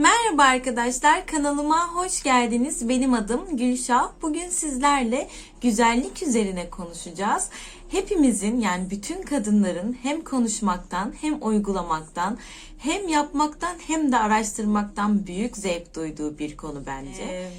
Merhaba arkadaşlar, kanalıma hoş geldiniz. Benim adım Gülşah. Bugün sizlerle güzellik üzerine konuşacağız. Hepimizin yani bütün kadınların hem konuşmaktan hem uygulamaktan hem yapmaktan hem de araştırmaktan büyük zevk duyduğu bir konu bence.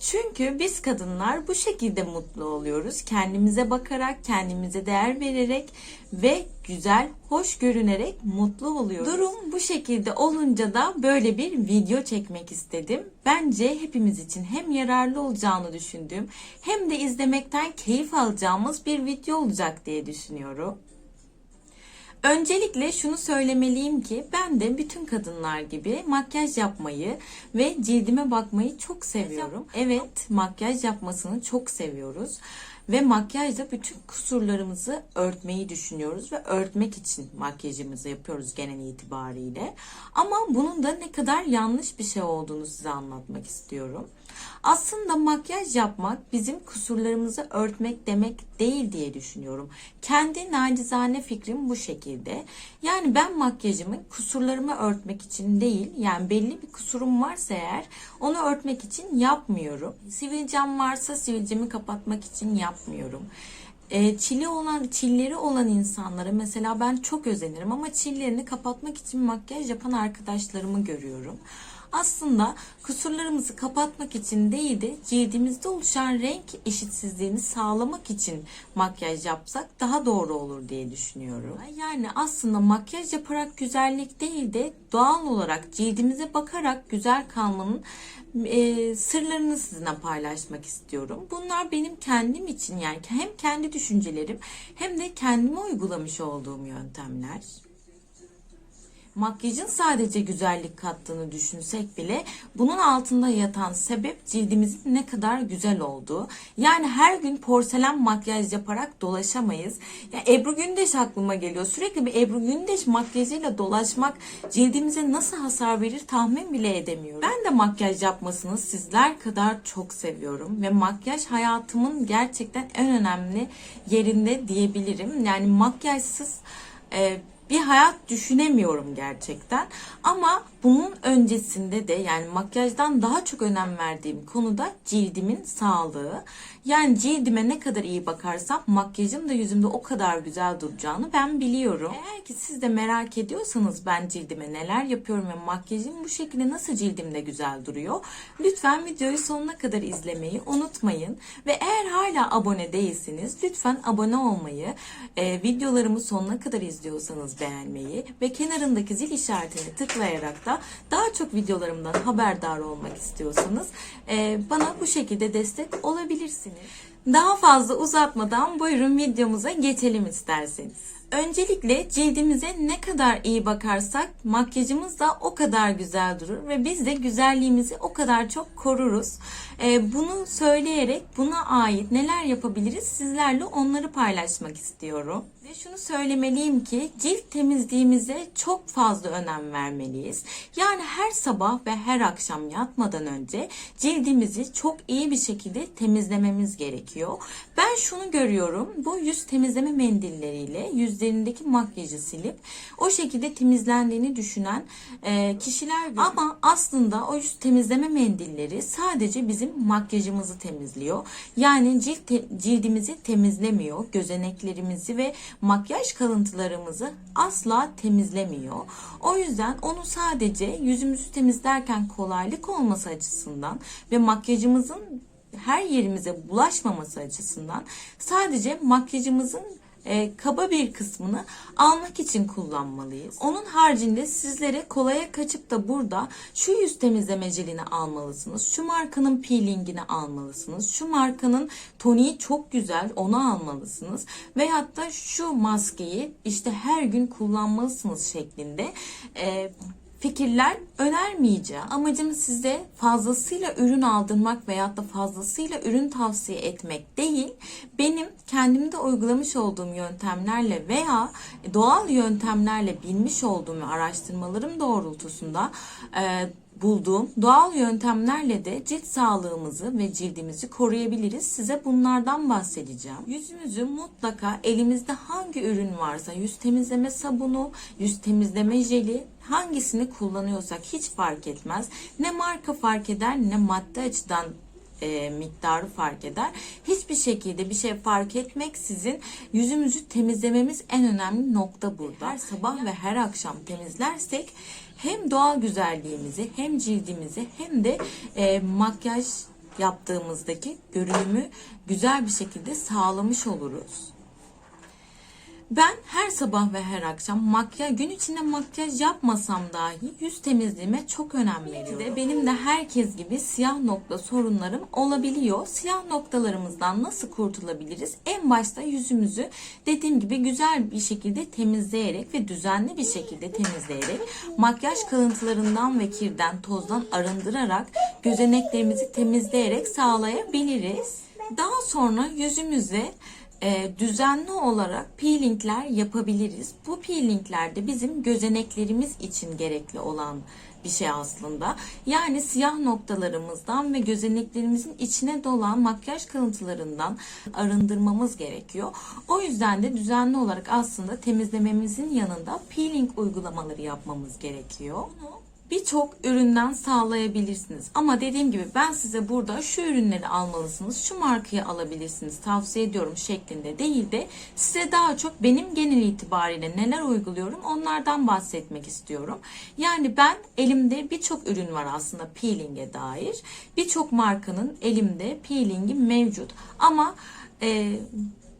Çünkü biz kadınlar bu şekilde mutlu oluyoruz. Kendimize bakarak, kendimize değer vererek ve güzel, hoş görünerek mutlu oluyoruz. Durum bu şekilde olunca da böyle bir video çekmek istedim. Bence hepimiz için hem yararlı olacağını düşündüğüm hem de izlemekten keyif alacağımız bir video olacak diye düşünüyorum. Öncelikle şunu söylemeliyim ki ben de bütün kadınlar gibi makyaj yapmayı ve cildime bakmayı çok seviyorum. Evet, makyaj yapmasını çok seviyoruz ve makyajla bütün kusurlarımızı örtmeyi düşünüyoruz ve örtmek için makyajımızı yapıyoruz genel itibariyle. Ama bunun da ne kadar yanlış bir şey olduğunu size anlatmak istiyorum. Aslında makyaj yapmak bizim kusurlarımızı örtmek demek değil diye düşünüyorum. Kendi nacizane fikrim bu şekilde. Yani ben makyajımı kusurlarımı örtmek için değil, yani belli bir kusurum varsa eğer onu örtmek için yapmıyorum. Sivilcem varsa sivilcemi kapatmak için yapmıyorum. E, çili olan çilleri olan insanlara mesela ben çok özenirim ama çillerini kapatmak için makyaj yapan arkadaşlarımı görüyorum. Aslında kusurlarımızı kapatmak için değil de cildimizde oluşan renk eşitsizliğini sağlamak için makyaj yapsak daha doğru olur diye düşünüyorum. Yani aslında makyaj yaparak güzellik değil de doğal olarak cildimize bakarak güzel kalmanın e, sırlarını sizinle paylaşmak istiyorum. Bunlar benim kendim için yani hem kendi düşüncelerim hem de kendime uygulamış olduğum yöntemler makyajın sadece güzellik kattığını düşünsek bile bunun altında yatan sebep cildimizin ne kadar güzel olduğu. Yani her gün porselen makyaj yaparak dolaşamayız. Ya Ebru Gündeş aklıma geliyor. Sürekli bir Ebru Gündeş makyajıyla dolaşmak cildimize nasıl hasar verir tahmin bile edemiyorum. Ben de makyaj yapmasını sizler kadar çok seviyorum ve makyaj hayatımın gerçekten en önemli yerinde diyebilirim. Yani makyajsız e, bir hayat düşünemiyorum gerçekten. Ama bunun öncesinde de yani makyajdan daha çok önem verdiğim konuda cildimin sağlığı. Yani cildime ne kadar iyi bakarsam makyajım da yüzümde o kadar güzel duracağını ben biliyorum. Eğer ki siz de merak ediyorsanız ben cildime neler yapıyorum ve makyajım bu şekilde nasıl cildimde güzel duruyor. Lütfen videoyu sonuna kadar izlemeyi unutmayın. Ve eğer hala abone değilsiniz lütfen abone olmayı, e, videolarımı sonuna kadar izliyorsanız beğenmeyi ve kenarındaki zil işaretini tıklayarak da daha çok videolarımdan haberdar olmak istiyorsanız e, bana bu şekilde destek olabilirsiniz. Daha fazla uzatmadan buyurun videomuza geçelim isterseniz. Öncelikle cildimize ne kadar iyi bakarsak makyajımız da o kadar güzel durur ve biz de güzelliğimizi o kadar çok koruruz. Ee, bunu söyleyerek buna ait neler yapabiliriz sizlerle onları paylaşmak istiyorum. Ve şunu söylemeliyim ki cilt temizliğimize çok fazla önem vermeliyiz. Yani her sabah ve her akşam yatmadan önce cildimizi çok iyi bir şekilde temizlememiz gerekiyor. Ben şunu görüyorum. Bu yüz temizleme mendilleriyle yüzlerindeki makyajı silip o şekilde temizlendiğini düşünen e, kişiler var. Ama aslında o yüz temizleme mendilleri sadece bizim makyajımızı temizliyor. Yani cilt te- cildimizi temizlemiyor. Gözeneklerimizi ve makyaj kalıntılarımızı asla temizlemiyor. O yüzden onu sadece yüzümüzü temizlerken kolaylık olması açısından ve makyajımızın her yerimize bulaşmaması açısından sadece makyajımızın e, kaba bir kısmını almak için kullanmalıyız. Onun haricinde sizlere kolaya kaçıp da burada şu yüz temizleme jelini almalısınız. Şu markanın peelingini almalısınız. Şu markanın toniği çok güzel onu almalısınız. Veyahut da şu maskeyi işte her gün kullanmalısınız şeklinde e, fikirler önermeyeceğim. Amacım size fazlasıyla ürün aldırmak veyahut da fazlasıyla ürün tavsiye etmek değil. Benim kendimde uygulamış olduğum yöntemlerle veya doğal yöntemlerle bilmiş olduğum araştırmalarım doğrultusunda e, bulduğum doğal yöntemlerle de cilt sağlığımızı ve cildimizi koruyabiliriz. Size bunlardan bahsedeceğim. Yüzümüzü mutlaka elimizde hangi ürün varsa yüz temizleme sabunu, yüz temizleme jeli hangisini kullanıyorsak hiç fark etmez. Ne marka fark eder ne madde açıdan e, miktarı fark eder. Hiçbir şekilde bir şey fark etmeksizin yüzümüzü temizlememiz en önemli nokta burada. Her sabah ve her akşam temizlersek hem doğal güzelliğimizi hem cildimizi hem de e, makyaj yaptığımızdaki görünümü güzel bir şekilde sağlamış oluruz. Ben her sabah ve her akşam makyaj gün içinde makyaj yapmasam dahi yüz temizliğime çok önem veriyorum. De benim de herkes gibi siyah nokta sorunlarım olabiliyor. Siyah noktalarımızdan nasıl kurtulabiliriz? En başta yüzümüzü dediğim gibi güzel bir şekilde temizleyerek ve düzenli bir şekilde temizleyerek makyaj kalıntılarından ve kirden, tozdan arındırarak gözeneklerimizi temizleyerek sağlayabiliriz. Daha sonra yüzümüze e, düzenli olarak peelingler yapabiliriz. Bu peelingler de bizim gözeneklerimiz için gerekli olan bir şey aslında. Yani siyah noktalarımızdan ve gözeneklerimizin içine dolan makyaj kalıntılarından arındırmamız gerekiyor. O yüzden de düzenli olarak aslında temizlememizin yanında peeling uygulamaları yapmamız gerekiyor. Bunu birçok üründen sağlayabilirsiniz. Ama dediğim gibi ben size burada şu ürünleri almalısınız, şu markayı alabilirsiniz tavsiye ediyorum şeklinde değil de size daha çok benim genel itibariyle neler uyguluyorum onlardan bahsetmek istiyorum. Yani ben elimde birçok ürün var aslında peeling'e dair. Birçok markanın elimde peelingi mevcut. Ama e,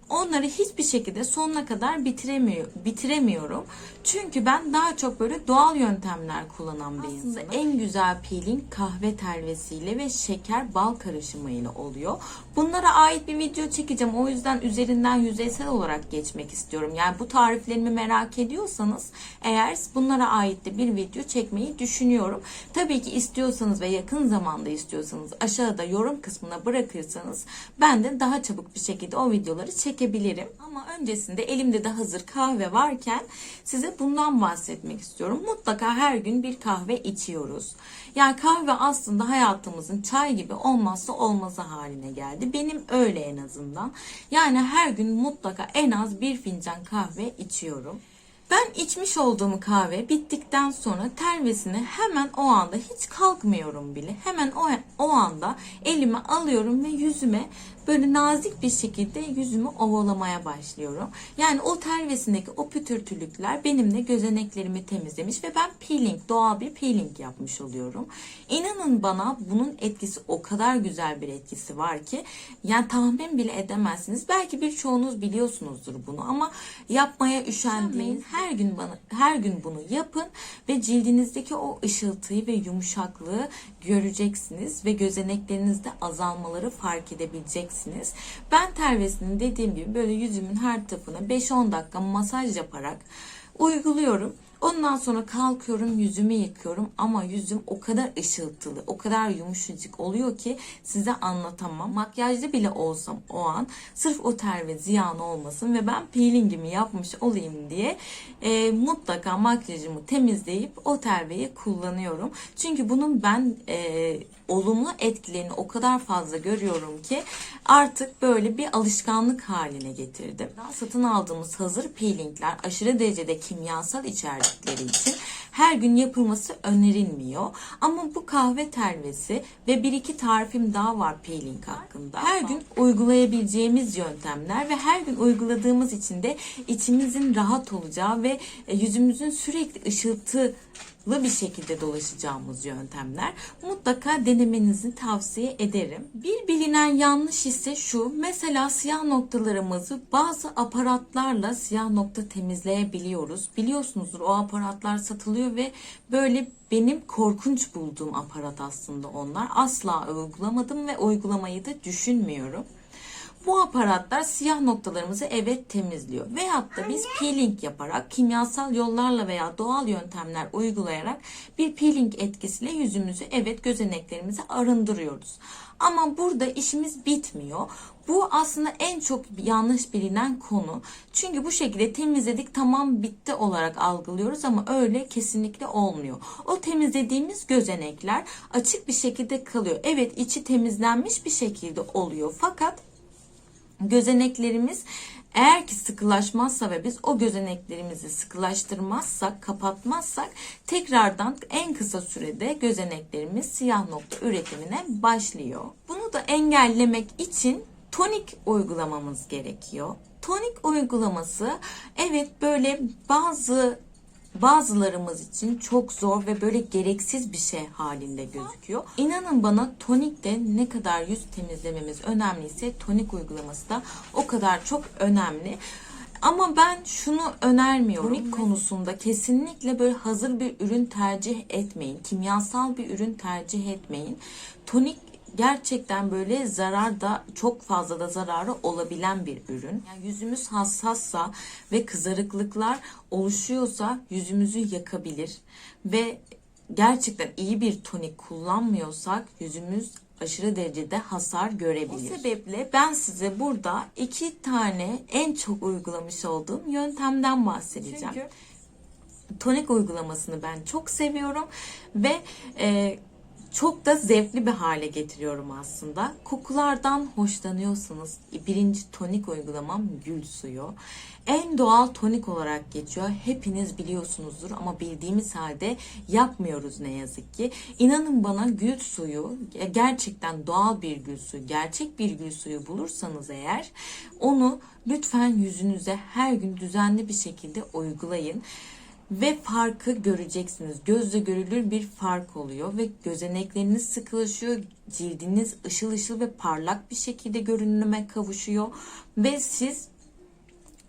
onları hiçbir şekilde sonuna kadar bitiremiyor, bitiremiyorum. Çünkü ben daha çok böyle doğal yöntemler kullanan bir insanım. En güzel peeling kahve telvesiyle ve şeker bal karışımıyla oluyor. Bunlara ait bir video çekeceğim. O yüzden üzerinden yüzeysel olarak geçmek istiyorum. Yani bu tariflerimi merak ediyorsanız eğer bunlara ait de bir video çekmeyi düşünüyorum. Tabii ki istiyorsanız ve yakın zamanda istiyorsanız aşağıda yorum kısmına bırakırsanız ben de daha çabuk bir şekilde o videoları çekebilirim. Ama öncesinde elimde de hazır kahve varken size bundan bahsetmek istiyorum. Mutlaka her gün bir kahve içiyoruz. Yani kahve aslında hayatımızın çay gibi olmazsa olmazı haline geldi. Benim öyle en azından. Yani her gün mutlaka en az bir fincan kahve içiyorum. Ben içmiş olduğum kahve bittikten sonra telvesini hemen o anda hiç kalkmıyorum bile. Hemen o, o anda elime alıyorum ve yüzüme böyle nazik bir şekilde yüzümü ovalamaya başlıyorum. Yani o telvesindeki o pütürtülükler benimle gözeneklerimi temizlemiş ve ben peeling, doğal bir peeling yapmış oluyorum. İnanın bana bunun etkisi o kadar güzel bir etkisi var ki yani tahmin bile edemezsiniz. Belki birçoğunuz biliyorsunuzdur bunu ama yapmaya üşendiğiniz her gün bana her gün bunu yapın ve cildinizdeki o ışıltıyı ve yumuşaklığı göreceksiniz ve gözeneklerinizde azalmaları fark edebileceksiniz. Ben tervesini dediğim gibi böyle yüzümün her tarafına 5-10 dakika masaj yaparak uyguluyorum. Ondan sonra kalkıyorum yüzümü yıkıyorum ama yüzüm o kadar ışıltılı, o kadar yumuşacık oluyor ki size anlatamam. Makyajlı bile olsam o an sırf o terve ziyan olmasın ve ben peelingimi yapmış olayım diye e, mutlaka makyajımı temizleyip o terveyi kullanıyorum. Çünkü bunun ben e, olumlu etkilerini o kadar fazla görüyorum ki artık böyle bir alışkanlık haline getirdim. Daha satın aldığımız hazır peelingler aşırı derecede kimyasal içerdikleri için her gün yapılması önerilmiyor. Ama bu kahve telvesi ve bir iki tarifim daha var peeling hakkında. Her gün uygulayabileceğimiz yöntemler ve her gün uyguladığımız için de içimizin rahat olacağı ve yüzümüzün sürekli ışıltı bir şekilde dolaşacağımız yöntemler. Mutlaka denemenizi tavsiye ederim. Bir bilinen yanlış ise şu. Mesela siyah noktalarımızı bazı aparatlarla siyah nokta temizleyebiliyoruz. Biliyorsunuzdur o aparatlar satılıyor ve böyle benim korkunç bulduğum aparat aslında onlar. Asla uygulamadım ve uygulamayı da düşünmüyorum. Bu aparatlar siyah noktalarımızı evet temizliyor. Veyahut da biz peeling yaparak kimyasal yollarla veya doğal yöntemler uygulayarak bir peeling etkisiyle yüzümüzü evet gözeneklerimizi arındırıyoruz. Ama burada işimiz bitmiyor. Bu aslında en çok yanlış bilinen konu. Çünkü bu şekilde temizledik tamam bitti olarak algılıyoruz ama öyle kesinlikle olmuyor. O temizlediğimiz gözenekler açık bir şekilde kalıyor. Evet içi temizlenmiş bir şekilde oluyor fakat gözeneklerimiz eğer ki sıkılaşmazsa ve biz o gözeneklerimizi sıkılaştırmazsak, kapatmazsak tekrardan en kısa sürede gözeneklerimiz siyah nokta üretimine başlıyor. Bunu da engellemek için tonik uygulamamız gerekiyor. Tonik uygulaması evet böyle bazı bazılarımız için çok zor ve böyle gereksiz bir şey halinde gözüküyor. İnanın bana tonik de ne kadar yüz temizlememiz önemliyse tonik uygulaması da o kadar çok önemli. Ama ben şunu önermiyorum. Tonik konusunda kesinlikle böyle hazır bir ürün tercih etmeyin. Kimyasal bir ürün tercih etmeyin. Tonik gerçekten böyle zarar da çok fazla da zararı olabilen bir ürün. Yani yüzümüz hassassa ve kızarıklıklar oluşuyorsa yüzümüzü yakabilir ve gerçekten iyi bir tonik kullanmıyorsak yüzümüz aşırı derecede hasar görebilir. O sebeple ben size burada iki tane en çok uygulamış olduğum yöntemden bahsedeceğim. Çünkü tonik uygulamasını ben çok seviyorum ve e, çok da zevkli bir hale getiriyorum aslında. Kokulardan hoşlanıyorsanız birinci tonik uygulamam gül suyu. En doğal tonik olarak geçiyor. Hepiniz biliyorsunuzdur ama bildiğimiz halde yapmıyoruz ne yazık ki. İnanın bana gül suyu gerçekten doğal bir gül suyu, gerçek bir gül suyu bulursanız eğer onu lütfen yüzünüze her gün düzenli bir şekilde uygulayın ve farkı göreceksiniz. Gözle görülür bir fark oluyor ve gözenekleriniz sıkılaşıyor. Cildiniz ışıl ışıl ve parlak bir şekilde görünüme kavuşuyor ve siz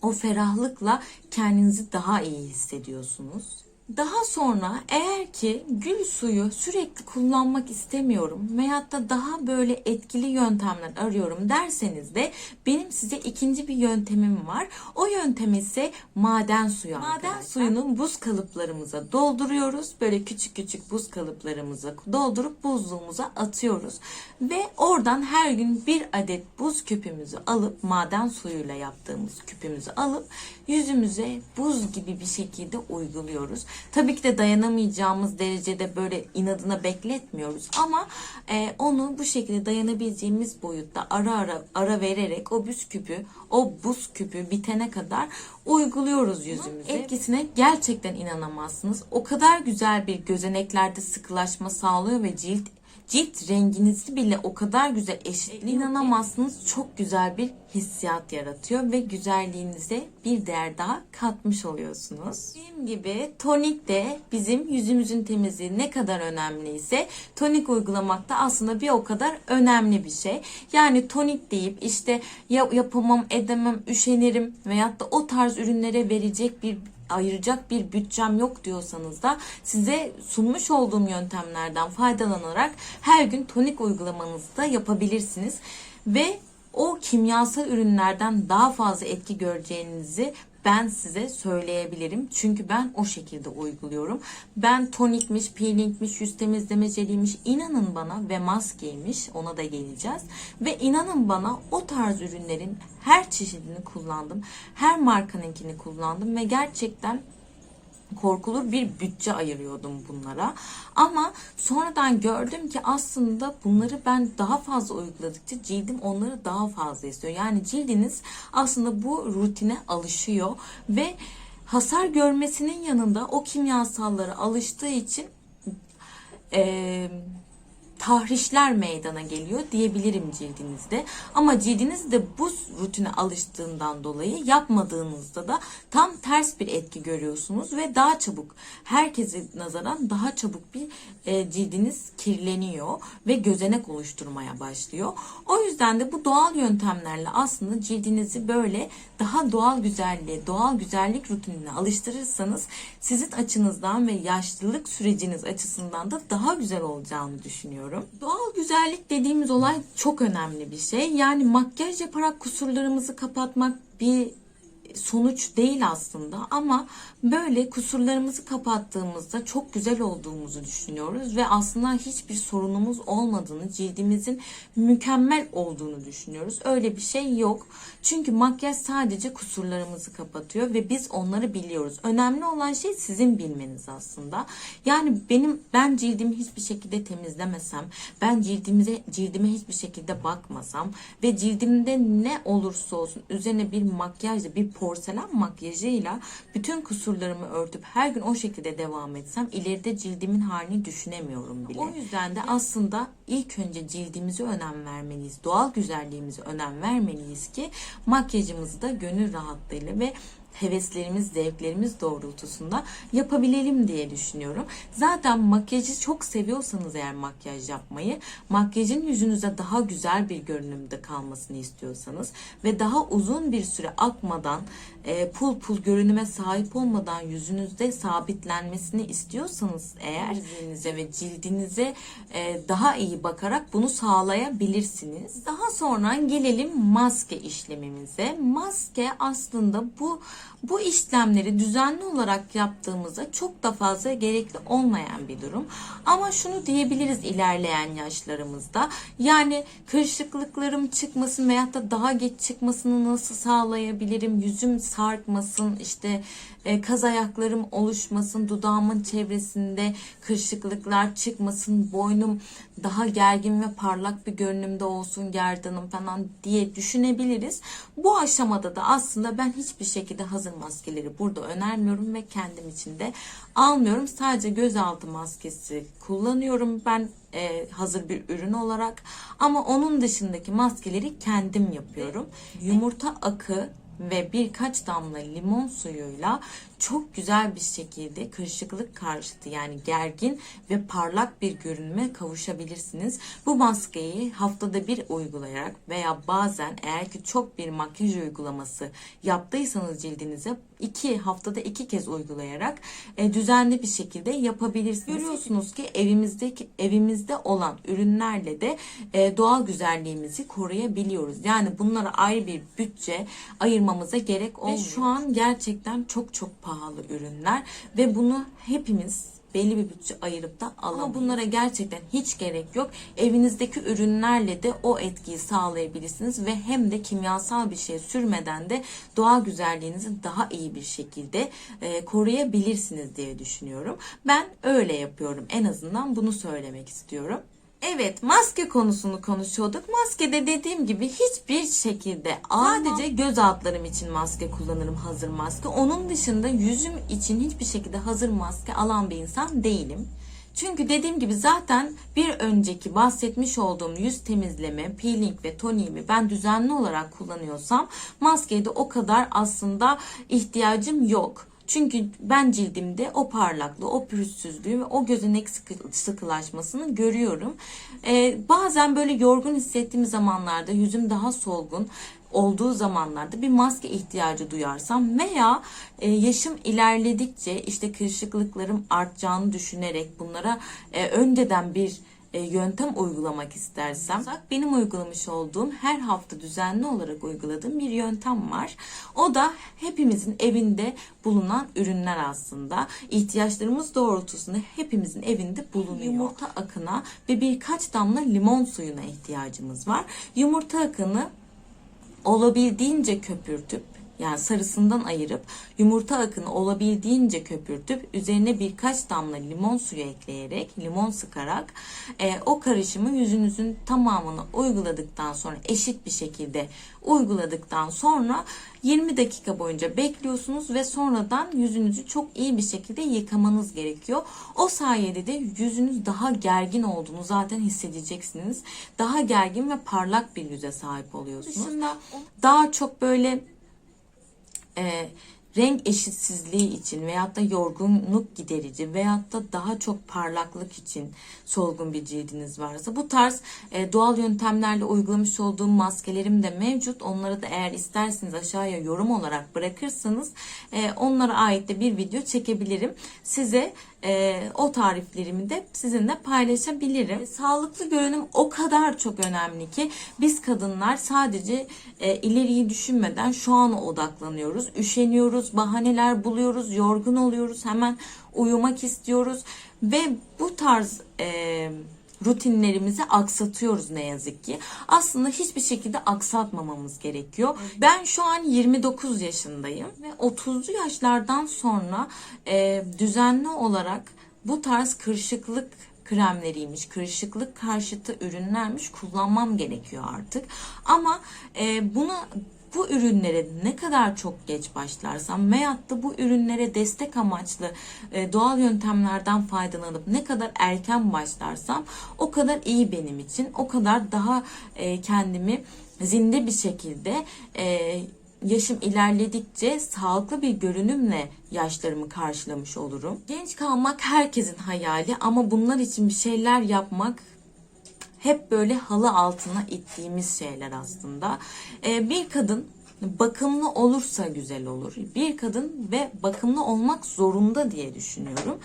o ferahlıkla kendinizi daha iyi hissediyorsunuz. Daha sonra eğer ki gül suyu sürekli kullanmak istemiyorum veyahut da daha böyle etkili yöntemler arıyorum derseniz de benim size ikinci bir yöntemim var. O yöntem ise maden suyu Maden arkadaşlar. suyunu buz kalıplarımıza dolduruyoruz. Böyle küçük küçük buz kalıplarımıza doldurup buzluğumuza atıyoruz. Ve oradan her gün bir adet buz küpümüzü alıp maden suyuyla yaptığımız küpümüzü alıp yüzümüze buz gibi bir şekilde uyguluyoruz. Tabii ki de dayanamayacağımız derecede böyle inadına bekletmiyoruz ama e, onu bu şekilde dayanabileceğimiz boyutta ara ara ara vererek o buz küpü, o buz küpü bitene kadar uyguluyoruz yüzümüze. Etkisine gerçekten inanamazsınız. O kadar güzel bir gözeneklerde sıkılaşma sağlıyor ve cilt cilt renginizi bile o kadar güzel eşitliyor. İnanamazsınız çok güzel bir hissiyat yaratıyor ve güzelliğinize bir değer daha katmış oluyorsunuz. Dediğim gibi tonik de bizim yüzümüzün temizliği ne kadar önemliyse tonik uygulamak da aslında bir o kadar önemli bir şey. Yani tonik deyip işte ya yapamam edemem üşenirim veyahut da o tarz ürünlere verecek bir ayıracak bir bütçem yok diyorsanız da size sunmuş olduğum yöntemlerden faydalanarak her gün tonik uygulamanızı da yapabilirsiniz. Ve o kimyasal ürünlerden daha fazla etki göreceğinizi ben size söyleyebilirim. Çünkü ben o şekilde uyguluyorum. Ben tonikmiş, peelingmiş, yüz temizleme jeliymiş inanın bana ve maskeymiş ona da geleceğiz. Ve inanın bana o tarz ürünlerin her çeşidini kullandım. Her markanınkini kullandım ve gerçekten korkulur bir bütçe ayırıyordum bunlara. Ama sonradan gördüm ki aslında bunları ben daha fazla uyguladıkça cildim onları daha fazla istiyor. Yani cildiniz aslında bu rutine alışıyor ve hasar görmesinin yanında o kimyasallara alıştığı için eee tahrişler meydana geliyor diyebilirim cildinizde. Ama cildiniz de bu rutine alıştığından dolayı yapmadığınızda da tam ters bir etki görüyorsunuz ve daha çabuk herkese nazaran daha çabuk bir e, cildiniz kirleniyor ve gözenek oluşturmaya başlıyor. O yüzden de bu doğal yöntemlerle aslında cildinizi böyle daha doğal güzelliğe, doğal güzellik rutinine alıştırırsanız sizin açınızdan ve yaşlılık süreciniz açısından da daha güzel olacağını düşünüyorum düşünüyorum. Doğal güzellik dediğimiz olay çok önemli bir şey. Yani makyaj yaparak kusurlarımızı kapatmak bir sonuç değil aslında ama böyle kusurlarımızı kapattığımızda çok güzel olduğumuzu düşünüyoruz ve aslında hiçbir sorunumuz olmadığını, cildimizin mükemmel olduğunu düşünüyoruz. Öyle bir şey yok. Çünkü makyaj sadece kusurlarımızı kapatıyor ve biz onları biliyoruz. Önemli olan şey sizin bilmeniz aslında. Yani benim ben cildimi hiçbir şekilde temizlemesem, ben cildimize cildime hiçbir şekilde bakmasam ve cildimde ne olursa olsun üzerine bir makyajla, bir porselen makyajıyla bütün kusurlarımı örtüp her gün o şekilde devam etsem ileride cildimin halini düşünemiyorum bile. O yüzden de aslında ilk önce cildimize önem vermeliyiz. Doğal güzelliğimize önem vermeliyiz ki makyajımızı da gönül rahatlığıyla ve heveslerimiz, zevklerimiz doğrultusunda yapabilelim diye düşünüyorum. Zaten makyajı çok seviyorsanız eğer makyaj yapmayı, makyajın yüzünüze daha güzel bir görünümde kalmasını istiyorsanız ve daha uzun bir süre akmadan, e, pul pul görünüme sahip olmadan yüzünüzde sabitlenmesini istiyorsanız eğer yüzünüze ve cildinize e, daha iyi bakarak bunu sağlayabilirsiniz. Daha sonra gelelim maske işlemimize. Maske aslında bu bu işlemleri düzenli olarak yaptığımızda çok da fazla gerekli olmayan bir durum. Ama şunu diyebiliriz ilerleyen yaşlarımızda. Yani kırışıklıklarım çıkmasın veyahut da daha geç çıkmasını nasıl sağlayabilirim? Yüzüm sarkmasın, işte e, kaz ayaklarım oluşmasın, dudağımın çevresinde kırışıklıklar çıkmasın, boynum daha gergin ve parlak bir görünümde olsun, gerdanım falan diye düşünebiliriz. Bu aşamada da aslında ben hiçbir şekilde hazır maskeleri burada önermiyorum ve kendim için de almıyorum. Sadece gözaltı maskesi kullanıyorum ben e, hazır bir ürün olarak ama onun dışındaki maskeleri kendim yapıyorum. Yumurta akı ve birkaç damla limon suyuyla çok güzel bir şekilde kırışıklık karşıtı yani gergin ve parlak bir görünüme kavuşabilirsiniz. Bu maskeyi haftada bir uygulayarak veya bazen eğer ki çok bir makyaj uygulaması yaptıysanız cildinize iki haftada iki kez uygulayarak e, düzenli bir şekilde yapabilirsiniz. Görüyorsunuz ki evimizdeki evimizde olan ürünlerle de e, doğal güzelliğimizi koruyabiliyoruz. Yani bunlara ayrı bir bütçe ayırmamıza gerek olmuyor. Ve şu an gerçekten çok çok pahalı ürünler ve bunu hepimiz belli bir bütçe ayırıp da alamayız. Ama bunlara gerçekten hiç gerek yok. Evinizdeki ürünlerle de o etkiyi sağlayabilirsiniz ve hem de kimyasal bir şey sürmeden de doğal güzelliğinizi daha iyi bir şekilde e, koruyabilirsiniz diye düşünüyorum. Ben öyle yapıyorum. En azından bunu söylemek istiyorum. Evet maske konusunu konuşuyorduk. Maskede dediğim gibi hiçbir şekilde sadece göz altlarım için maske kullanırım hazır maske. Onun dışında yüzüm için hiçbir şekilde hazır maske alan bir insan değilim. Çünkü dediğim gibi zaten bir önceki bahsetmiş olduğum yüz temizleme, peeling ve toniğimi ben düzenli olarak kullanıyorsam maskeye de o kadar aslında ihtiyacım yok. Çünkü ben cildimde o parlaklığı, o pürüzsüzlüğü ve o gözenek sıkı, sıkılaşmasını görüyorum. Ee, bazen böyle yorgun hissettiğim zamanlarda yüzüm daha solgun olduğu zamanlarda bir maske ihtiyacı duyarsam veya e, yaşım ilerledikçe işte kırışıklıklarım artacağını düşünerek bunlara e, önceden bir e, yöntem uygulamak istersem benim uygulamış olduğum her hafta düzenli olarak uyguladığım bir yöntem var. O da hepimizin evinde bulunan ürünler aslında. ihtiyaçlarımız doğrultusunda hepimizin evinde bulunuyor. Yumurta akına ve birkaç damla limon suyuna ihtiyacımız var. Yumurta akını olabildiğince köpürtüp yani sarısından ayırıp yumurta akını olabildiğince köpürtüp üzerine birkaç damla limon suyu ekleyerek limon sıkarak e, o karışımı yüzünüzün tamamını uyguladıktan sonra eşit bir şekilde uyguladıktan sonra 20 dakika boyunca bekliyorsunuz ve sonradan yüzünüzü çok iyi bir şekilde yıkamanız gerekiyor. O sayede de yüzünüz daha gergin olduğunu zaten hissedeceksiniz. Daha gergin ve parlak bir yüze sahip oluyorsunuz. Dışında daha çok böyle e, renk eşitsizliği için veyahut da yorgunluk giderici veyahut da daha çok parlaklık için solgun bir cildiniz varsa bu tarz e, doğal yöntemlerle uygulamış olduğum maskelerim de mevcut. Onları da eğer isterseniz aşağıya yorum olarak bırakırsanız e, onlara ait de bir video çekebilirim. Size e, o tariflerimi de sizinle paylaşabilirim. Sağlıklı görünüm o kadar çok önemli ki biz kadınlar sadece e, ileriyi düşünmeden şu ana odaklanıyoruz. Üşeniyoruz, bahaneler buluyoruz, yorgun oluyoruz, hemen uyumak istiyoruz ve bu tarz e, rutinlerimizi aksatıyoruz ne yazık ki. Aslında hiçbir şekilde aksatmamamız gerekiyor. Ben şu an 29 yaşındayım ve 30'lu yaşlardan sonra e, düzenli olarak bu tarz kırışıklık kremleriymiş, kırışıklık karşıtı ürünlermiş kullanmam gerekiyor artık. Ama e, bunu bu ürünlere ne kadar çok geç başlarsam veyahut da bu ürünlere destek amaçlı e, doğal yöntemlerden faydalanıp ne kadar erken başlarsam o kadar iyi benim için. O kadar daha e, kendimi zinde bir şekilde e, yaşım ilerledikçe sağlıklı bir görünümle yaşlarımı karşılamış olurum. Genç kalmak herkesin hayali ama bunlar için bir şeyler yapmak hep böyle halı altına ittiğimiz şeyler aslında. Ee, bir kadın bakımlı olursa güzel olur. Bir kadın ve bakımlı olmak zorunda diye düşünüyorum.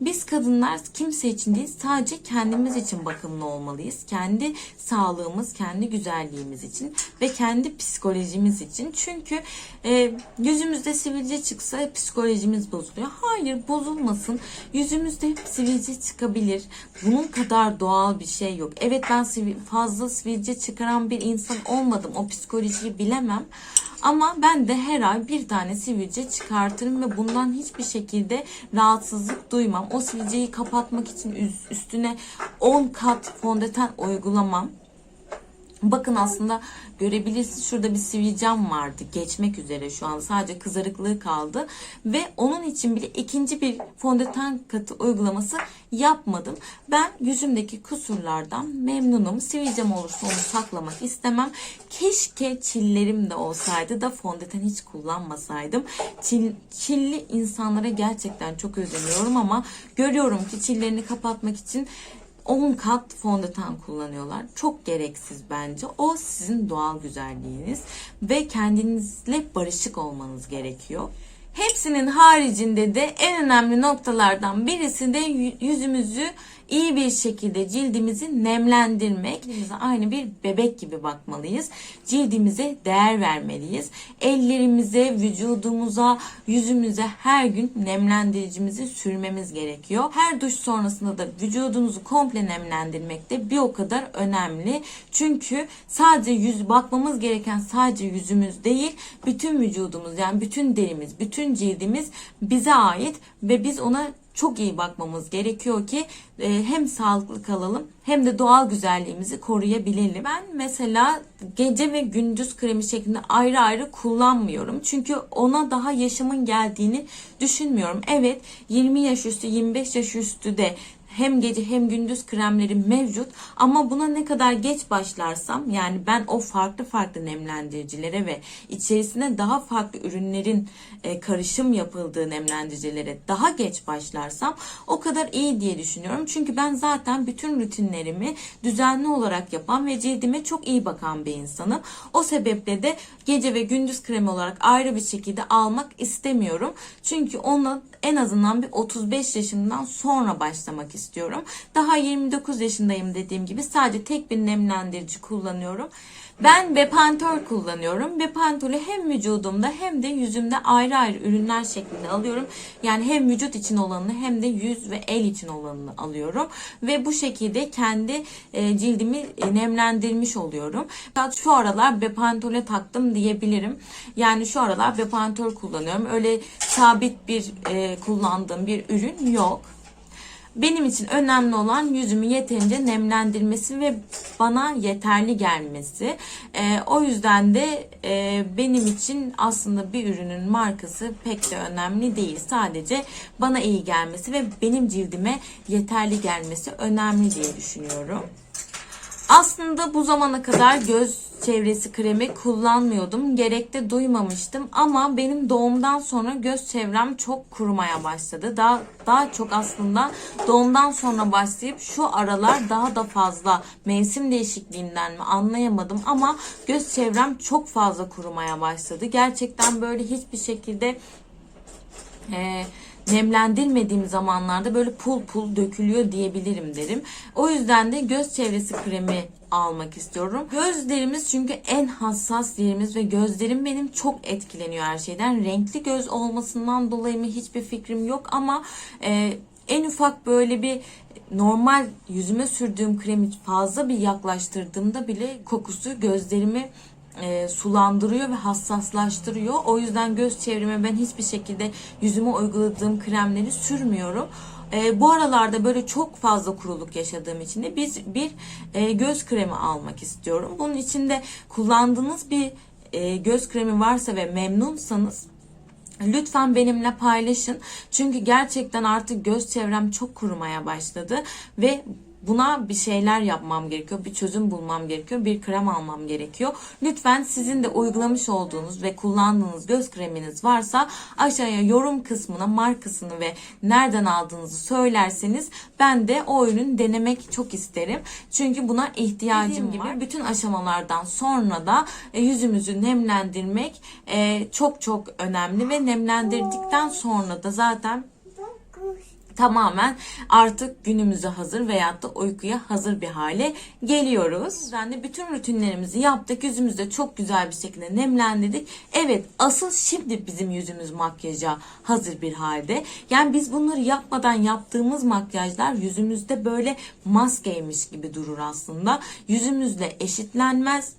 Biz kadınlar kimse için değil sadece kendimiz için bakımlı olmalıyız. Kendi sağlığımız, kendi güzelliğimiz için ve kendi psikolojimiz için. Çünkü e, yüzümüzde sivilce çıksa psikolojimiz bozuluyor. Hayır bozulmasın. Yüzümüzde sivilce çıkabilir. Bunun kadar doğal bir şey yok. Evet ben fazla sivilce çıkaran bir insan olmadım. O psikolojiyi bilemem. Ama ben de her ay bir tane sivilce çıkartırım ve bundan hiçbir şekilde rahatsızlık duymam. O sivilceyi kapatmak için üstüne 10 kat fondöten uygulamam. Bakın aslında görebilirsiniz şurada bir sivilcem vardı geçmek üzere şu an sadece kızarıklığı kaldı ve onun için bile ikinci bir fondöten katı uygulaması yapmadım. Ben yüzümdeki kusurlardan memnunum. Sivilcem olursa onu saklamak istemem. Keşke çillerim de olsaydı da fondöten hiç kullanmasaydım. Çil, çilli insanlara gerçekten çok özeniyorum ama görüyorum ki çillerini kapatmak için 10 kat fondöten kullanıyorlar. Çok gereksiz bence. O sizin doğal güzelliğiniz ve kendinizle barışık olmanız gerekiyor. Hepsinin haricinde de en önemli noktalardan birisi de yü- yüzümüzü iyi bir şekilde cildimizi nemlendirmek. Cildimize aynı bir bebek gibi bakmalıyız. Cildimize değer vermeliyiz. Ellerimize, vücudumuza, yüzümüze her gün nemlendiricimizi sürmemiz gerekiyor. Her duş sonrasında da vücudunuzu komple nemlendirmek de bir o kadar önemli. Çünkü sadece yüz bakmamız gereken sadece yüzümüz değil, bütün vücudumuz yani bütün derimiz, bütün cildimiz bize ait ve biz ona çok iyi bakmamız gerekiyor ki e, hem sağlıklı kalalım hem de doğal güzelliğimizi koruyabilelim. Ben mesela gece ve gündüz kremi şeklinde ayrı ayrı kullanmıyorum. Çünkü ona daha yaşımın geldiğini düşünmüyorum. Evet 20 yaş üstü 25 yaş üstü de hem gece hem gündüz kremlerim mevcut ama buna ne kadar geç başlarsam yani ben o farklı farklı nemlendiricilere ve içerisine daha farklı ürünlerin e, karışım yapıldığı nemlendiricilere daha geç başlarsam o kadar iyi diye düşünüyorum. Çünkü ben zaten bütün rutinlerimi düzenli olarak yapan ve cildime çok iyi bakan bir insanım. O sebeple de gece ve gündüz kremi olarak ayrı bir şekilde almak istemiyorum. Çünkü onu en azından bir 35 yaşından sonra başlamak istiyorum. Daha 29 yaşındayım dediğim gibi sadece tek bir nemlendirici kullanıyorum. Ben Bepantol kullanıyorum. Bepantol'ü hem vücudumda hem de yüzümde ayrı ayrı ürünler şeklinde alıyorum. Yani hem vücut için olanını hem de yüz ve el için olanını alıyorum. Ve bu şekilde kendi e, cildimi e, nemlendirmiş oluyorum. Şu aralar Bepantol'e taktım diyebilirim. Yani şu aralar Bepantol kullanıyorum. Öyle sabit bir e, kullandığım bir ürün yok. Benim için önemli olan yüzümü yeterince nemlendirmesi ve bana yeterli gelmesi. Ee, o yüzden de e, benim için aslında bir ürünün markası pek de önemli değil. Sadece bana iyi gelmesi ve benim cildime yeterli gelmesi önemli diye düşünüyorum. Aslında bu zamana kadar göz çevresi kremi kullanmıyordum. Gerek de duymamıştım ama benim doğumdan sonra göz çevrem çok kurumaya başladı. Daha daha çok aslında doğumdan sonra başlayıp şu aralar daha da fazla mevsim değişikliğinden mi anlayamadım ama göz çevrem çok fazla kurumaya başladı. Gerçekten böyle hiçbir şekilde e, nemlendirmediğim zamanlarda böyle pul pul dökülüyor diyebilirim derim. O yüzden de göz çevresi kremi almak istiyorum. Gözlerimiz çünkü en hassas yerimiz ve gözlerim benim çok etkileniyor her şeyden. Renkli göz olmasından dolayı mı hiçbir fikrim yok ama e, en ufak böyle bir normal yüzüme sürdüğüm kremi fazla bir yaklaştırdığımda bile kokusu gözlerimi e, sulandırıyor ve hassaslaştırıyor. O yüzden göz çevreme ben hiçbir şekilde yüzüme uyguladığım kremleri sürmüyorum. E, bu aralarda böyle çok fazla kuruluk yaşadığım için de biz bir e, göz kremi almak istiyorum. Bunun içinde kullandığınız bir e, göz kremi varsa ve memnunsanız Lütfen benimle paylaşın. Çünkü gerçekten artık göz çevrem çok kurumaya başladı ve buna bir şeyler yapmam gerekiyor. Bir çözüm bulmam gerekiyor. Bir krem almam gerekiyor. Lütfen sizin de uygulamış olduğunuz ve kullandığınız göz kreminiz varsa aşağıya yorum kısmına markasını ve nereden aldığınızı söylerseniz ben de o ürünü denemek çok isterim. Çünkü buna ihtiyacım var. Bütün aşamalardan sonra da e, yüzümüzü nemlendirmek e, çok çok önemli ve nemlendirdikten sonra da zaten tamamen artık günümüze hazır veyahut da uykuya hazır bir hale geliyoruz. O yüzden de bütün rutinlerimizi yaptık. Yüzümüzü de çok güzel bir şekilde nemlendirdik. Evet asıl şimdi bizim yüzümüz makyaja hazır bir halde. Yani biz bunları yapmadan yaptığımız makyajlar yüzümüzde böyle maskeymiş gibi durur aslında. Yüzümüzle eşitlenmez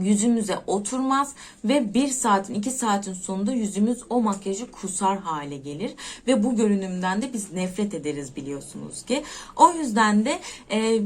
yüzümüze oturmaz ve bir saatin iki saatin sonunda yüzümüz o makyajı kusar hale gelir ve bu görünümden de biz nefret ederiz biliyorsunuz ki. O yüzden de e,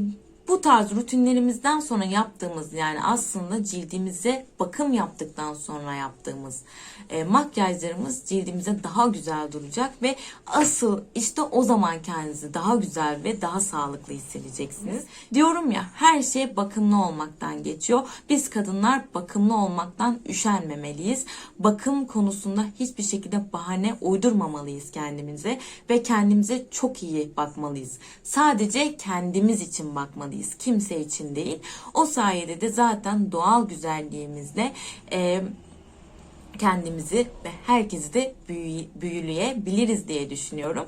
bu tarz rutinlerimizden sonra yaptığımız yani aslında cildimize bakım yaptıktan sonra yaptığımız e, makyajlarımız cildimize daha güzel duracak ve asıl işte o zaman kendinizi daha güzel ve daha sağlıklı hissedeceksiniz. Diyorum ya her şey bakımlı olmaktan geçiyor. Biz kadınlar bakımlı olmaktan üşenmemeliyiz. Bakım konusunda hiçbir şekilde bahane uydurmamalıyız kendimize ve kendimize çok iyi bakmalıyız. Sadece kendimiz için bakmalıyız kimse için değil. O sayede de zaten doğal güzelliğimizle e, kendimizi ve herkesi de büyü, büyüleyebiliriz diye düşünüyorum.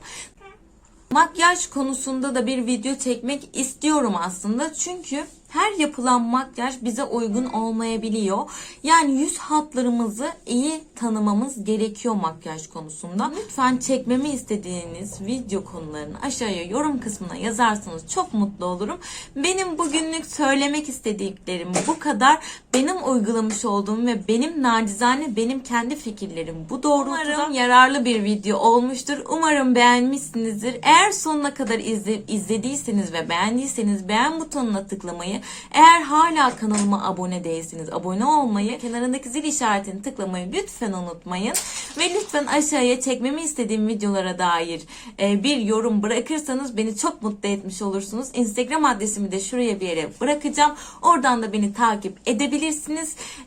Makyaj konusunda da bir video çekmek istiyorum aslında. Çünkü her yapılan makyaj bize uygun olmayabiliyor. Yani yüz hatlarımızı iyi tanımamız gerekiyor makyaj konusunda. Lütfen çekmemi istediğiniz video konularını aşağıya yorum kısmına yazarsanız çok mutlu olurum. Benim bugünlük söylemek istediklerim bu kadar. Benim uygulamış olduğum ve benim nacizane benim kendi fikirlerim bu doğrultuda. Umarım yararlı bir video olmuştur. Umarım beğenmişsinizdir. Eğer sonuna kadar izle, izlediyseniz ve beğendiyseniz beğen butonuna tıklamayı eğer hala kanalıma abone değilseniz abone olmayı, kenarındaki zil işaretini tıklamayı lütfen unutmayın. Ve lütfen aşağıya çekmemi istediğim videolara dair e, bir yorum bırakırsanız beni çok mutlu etmiş olursunuz. Instagram adresimi de şuraya bir yere bırakacağım. Oradan da beni takip edebilirsiniz.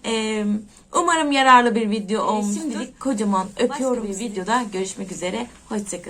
E, umarım yararlı bir video olmuştur. Şimdilik kocaman öpüyorum bir videoda görüşmek üzere. Hoşçakalın.